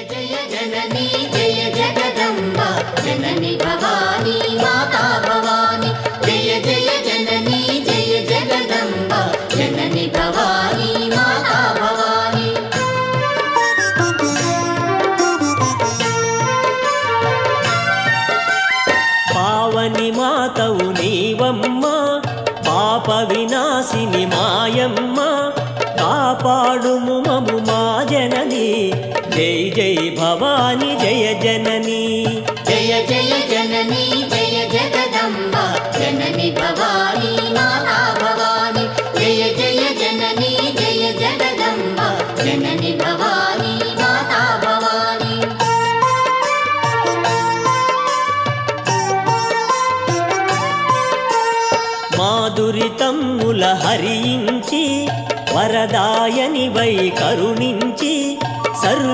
జయ జననీ జయ జగదంబ. జనని భవానీ మాతా భవానీ. జయ జయ జననీ జయ జగదంబ. జనని భవానీ మాతా భవానీ. పావని మాతవు నీవమ్మ పాప వినాశిని మాయమ్మ. కాపాడుము మము మా జననీ జై జై భవాని జయ జనని. జయ జయ జననీ జయ జగదంబ. జనని భవానీ మాతా భవానీ. జయ జయ జననీ జయ జగదంబ. జనని భవానీ మాతా భవానీ. మాధురితమ్ముల హరించి వరదాయని వై కరుణించి సర్వ